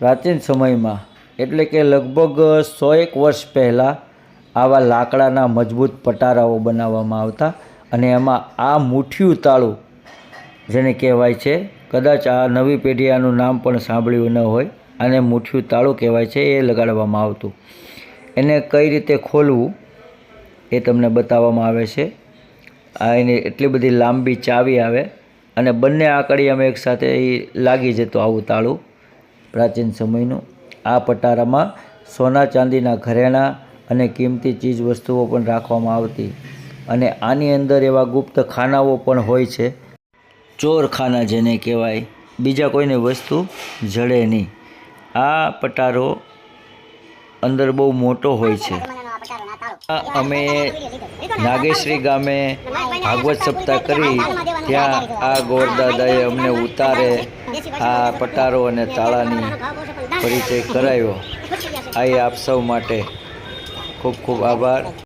પ્રાચીન સમયમાં, એટલે કે લગભગ સો એક વર્ષ પહેલાં, આવા લાકડાના મજબૂત પટારાઓ બનાવવામાં આવતા અને એમાં આ મુઠિયું તાળું, જેને કહેવાય છે, કદાચ આ નવી પેઢી આનું નામ પણ સાંભળ્યું ન હોય અને મુઠિયું તાળું કહેવાય છે, એ લગાડવામાં આવતું. એને કઈ રીતે ખોલવું, એ તમને બતાવવામાં આવે છે. આ એની એટલી બધી લાંબી ચાવી આવે અને બંને આકડીયામાં એકસાથે એ લાગી જતું આવું તાળું. પ્રાચીન સમયનું. આ પટારામાં સોના ચાંદીના ઘરેણાં અને કિંમતી ચીજ વસ્તુઓ પણ રાખવામાં આવતી અને આની અંદર એવા ગુપ્ત ખાનાઓ પણ હોય છે. ચોરખાના જેને કહેવાય. બીજા કોઈને વસ્તુ જડે નહીં. આ પટારો અંદર બહુ મોટો હોય છે. અમે નાગેશ્રી ગામે ભાગવત સપ્તાહ કરી ત્યાં આ ગોરદાદાએ અમને ઉતારે આ પટારો અને તાળાની પરિચય કરાવ્યો આ આપ સૌ માટે ખૂબ ખૂબ આભાર.